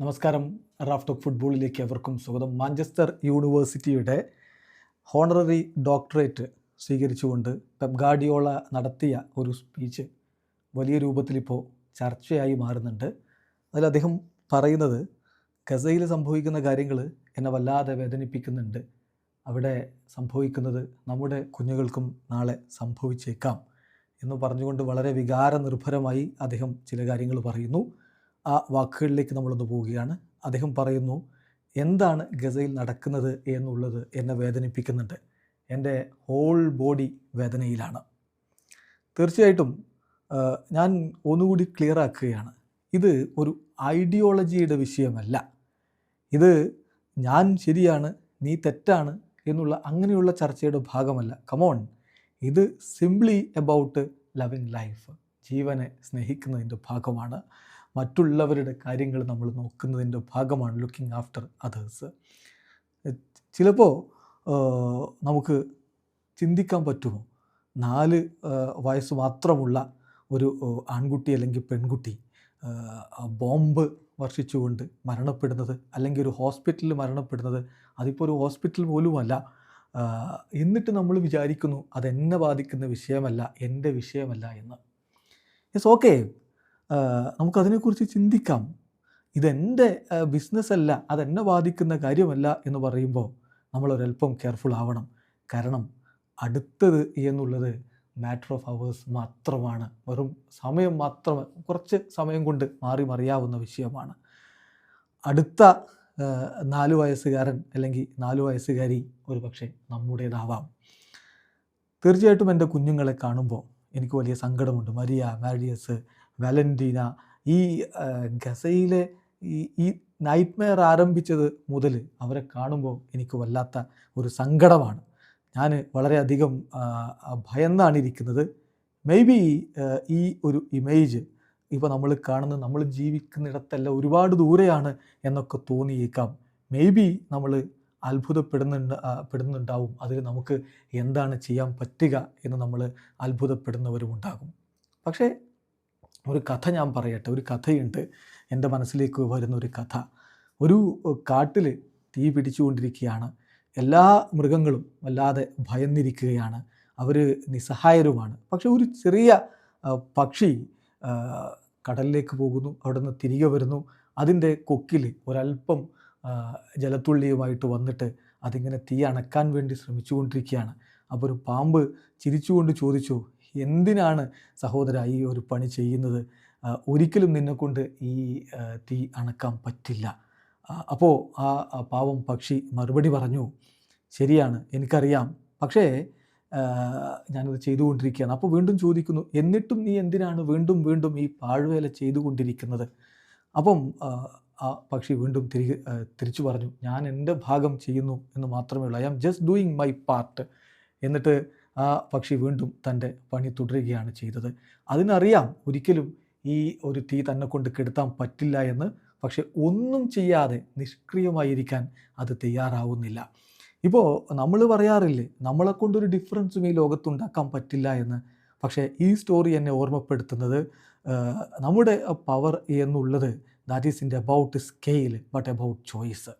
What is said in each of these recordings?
നമസ്കാരം. Raf talk ഫുട്ബോളിലേക്ക് അവർക്കും സ്വാഗതം. മാഞ്ചസ്റ്റർ യൂണിവേഴ്സിറ്റിയുടെ ഹോണററി ഡോക്ടറേറ്റ് സ്വീകരിച്ചുകൊണ്ട് പെപ് ഗാർഡിയോള നടത്തിയ ഒരു സ്പീച്ച് വലിയ രൂപത്തിലിപ്പോൾ ചർച്ചയായി മാറുന്നുണ്ട്. അതിൽ അദ്ദേഹം പറയുന്നത് ഗസയിൽ സംഭവിക്കുന്ന കാര്യങ്ങൾ എന്നെ വല്ലാതെ വേദനിപ്പിക്കുന്നുണ്ട്. അവിടെ സംഭവിക്കുന്നത് നമ്മുടെ കുഞ്ഞുങ്ങൾക്കും നാളെ സംഭവിച്ചേക്കാം എന്ന് പറഞ്ഞുകൊണ്ട് വളരെ വികാരനിർഭരമായി അദ്ദേഹം ചില കാര്യങ്ങൾ പറയുന്നു. ആ വാക്കുകളിലേക്ക് നമ്മളൊന്ന് പോവുകയാണ്. അദ്ദേഹം പറയുന്നു എന്താണ് ഗസയിൽ നടക്കുന്നത് എന്നുള്ളത് എന്നെ വേദനിപ്പിക്കുന്നുണ്ട്. എന്റെ ഹോൾ ബോഡി വേദനയിലാണ്. തീർച്ചയായിട്ടും ഞാൻ ഒന്നുകൂടി ക്ലിയർ ആക്കുകയാണ്. ഇത് ഒരു ഐഡിയോളജിയുടെ വിഷയമല്ല. ഇത് ഞാൻ ശരിയാണ് നീ തെറ്റാണ് എന്നുള്ള അങ്ങനെയുള്ള ചർച്ചയുടെ ഭാഗമല്ല. കമോൺ ഇത് സിംപ്ലി എബൌട്ട് ലവിങ് ലൈഫ് ജീവനെ സ്നേഹിക്കുന്നതിന്റെ ഭാഗമാണ്. മറ്റുള്ളവരുടെ കാര്യങ്ങൾ നമ്മൾ നോക്കുന്നതിന്റെ ഭാഗമാണ് ലുക്കിംഗ് ആഫ്റ്റർ അതേഴ്സ് ചിലപ്പോൾ നമുക്ക് ചിന്തിക്കാൻ പറ്റുമോ? നാല് വയസ്സ് മാത്രമുള്ള ഒരു ആൺകുട്ടി അല്ലെങ്കിൽ പെൺകുട്ടി ബോംബ് വർഷിച്ചുകൊണ്ട് മരണപ്പെടുന്നത് അല്ലെങ്കിൽ ഒരു ഹോസ്പിറ്റലിൽ മരണപ്പെടുന്നത് അതിപ്പോൾ ഒരു ഹോസ്പിറ്റൽ പോലുമല്ല. എന്നിട്ട് നമ്മൾ വിചാരിക്കുന്നു അതെന്നെ ബാധിക്കുന്ന വിഷയമല്ല എന്റെ വിഷയമല്ല എന്ന്. യെസ് ഓക്കെ നമുക്കതിനെക്കുറിച്ച് ചിന്തിക്കാം. ഇതെന്റെ ബിസിനസ് അല്ല അതെന്നെ ബാധിക്കുന്ന കാര്യമല്ല എന്ന് പറയുമ്പോൾ നമ്മളൊരല്പം കെയർഫുൾ ആവണം കാരണം അടുത്തത് എന്നുള്ളത് മാറ്റർ ഓഫ് അവേഴ്സ് മാത്രമാണ്. വെറും സമയം മാത്രം കുറച്ച് സമയം കൊണ്ട് മാറി മറിയാവുന്ന വിഷയമാണ്. അടുത്ത നാല് വയസ്സുകാരൻ അല്ലെങ്കിൽ നാല് വയസ്സുകാരി ഒരു പക്ഷേ നമ്മുടേതാവാം. തീർച്ചയായിട്ടും എന്റെ കുഞ്ഞുങ്ങളെ കാണുമ്പോൾ എനിക്ക് വലിയ സങ്കടമുണ്ട്. Maria Marius Valentina. ഈ ഗസയിലെ ഈ ഈ നൈറ്റ് മെയർ ആരംഭിച്ചത് മുതൽ അവരെ കാണുമ്പോൾ എനിക്ക് വല്ലാത്ത ഒരു സങ്കടമാണ്. ഞാൻ വളരെയധികം ഭയന്നാണ് ഇരിക്കുന്നത്. മേ ബി ഈ ഒരു ഇമേജ് ഇപ്പോൾ നമ്മൾ കാണുന്നത് നമ്മൾ ജീവിക്കുന്നിടത്തല്ല ഒരുപാട് ദൂരെയാണ് എന്നൊക്കെ തോന്നിയേക്കാം. മേ ബി നമ്മൾ അത്ഭുതപ്പെടുന്നുണ്ട് പെടുന്നുണ്ടാവും. അതിൽ നമുക്ക് എന്താണ് ചെയ്യാൻ പറ്റുക എന്ന് നമ്മൾ അത്ഭുതപ്പെടുന്നവരുമുണ്ടാകും. പക്ഷേ ഒരു കഥ ഞാൻ പറയട്ടെ ഒരു കഥയുണ്ട്. എന്റെ മനസ്സിലേക്ക് വരുന്ന ഒരു കഥ. ഒരു കാട്ടിൽ തീ പിടിച്ചുകൊണ്ടിരിക്കുകയാണ്. എല്ലാ മൃഗങ്ങളും വല്ലാതെ ഭയന്നിരിക്കുകയാണ്. അവർ നിസ്സഹായരുമാണ്. പക്ഷെ ഒരു ചെറിയ പക്ഷി കടലിലേക്ക് പോകുന്നു. അവിടെ നിന്ന് തിരികെ വരുന്നു. അതിന്റെ കൊക്കിൽ ഒരല്പം ജലത്തുള്ളിയുമായിട്ട് വന്നിട്ട് അതിങ്ങനെ തീ അണക്കാൻ വേണ്ടി ശ്രമിച്ചുകൊണ്ടിരിക്കുകയാണ്. അപ്പോൾ ഒരു പാമ്പ് ചിരിച്ചുകൊണ്ട് ചോദിച്ചു എന്തിനാണ് സഹോദര ഈ ഒരു പണി ചെയ്യുന്നത്? ഒരിക്കലും നിന്നെക്കൊണ്ട് ഈ തീ അണക്കാൻ പറ്റില്ല. അപ്പോൾ ആ പാവം പക്ഷി മറുപടി പറഞ്ഞു ശരിയാണ് എനിക്കറിയാം. പക്ഷേ ഞാനത് ചെയ്തുകൊണ്ടിരിക്കുകയാണ്. അപ്പോൾ വീണ്ടും ചോദിക്കുന്നു എന്നിട്ടും നീ എന്തിനാണ് വീണ്ടും വീണ്ടും ഈ പാഴ്വേല ചെയ്തുകൊണ്ടിരിക്കുന്നത്? അപ്പം ആ പക്ഷി വീണ്ടും തിരികെ തിരിച്ചു പറഞ്ഞു ഞാൻ എന്റെ ഭാഗം ചെയ്യുന്നു എന്ന് മാത്രമേ ഉള്ളൂ. I am just doing my part എന്നിട്ട് ആ പക്ഷി വീണ്ടും തന്റെ പണി തുടരുകയാണ് ചെയ്തത്. അതിനറിയാം ഒരിക്കലും ഈ ഒരു തീ തന്നെ കൊണ്ട് കെടുത്താൻ പറ്റില്ല എന്ന്. പക്ഷെ ഒന്നും ചെയ്യാതെ നിഷ്ക്രിയമായിരിക്കാൻ അത് തയ്യാറാവുന്നില്ല. ഇപ്പോൾ നമ്മൾ പറയാറില്ലേ നമ്മളെ കൊണ്ടൊരു ഡിഫറൻസും ഈ ലോകത്തുണ്ടാക്കാൻ പറ്റില്ല എന്ന്. പക്ഷേ ഈ സ്റ്റോറി എന്നെ ഓർമ്മപ്പെടുത്തുന്നത് നമ്മുടെ പവർ എന്നുള്ളത് that is in about scale but about choice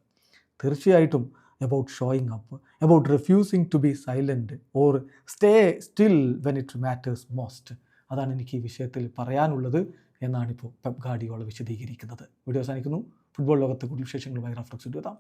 തീർച്ചയായിട്ടും about showing up about refusing to be silent or stay still when it matters most അതാണ് എനിക്ക് ഈ വിഷയത്തിൽ പറയാനുള്ളത് എന്നാണിപ്പോൾ പെപ് ഗാഡിയോള വിശദീകരിക്കുന്നത്. വീഡിയോ അവസാനിക്കുന്നു. ഫുട്ബോൾ ലോകത്തെ കൂടുതൽ വിശേഷങ്ങളുമായി റഫ്ലക്സ് എത്താം.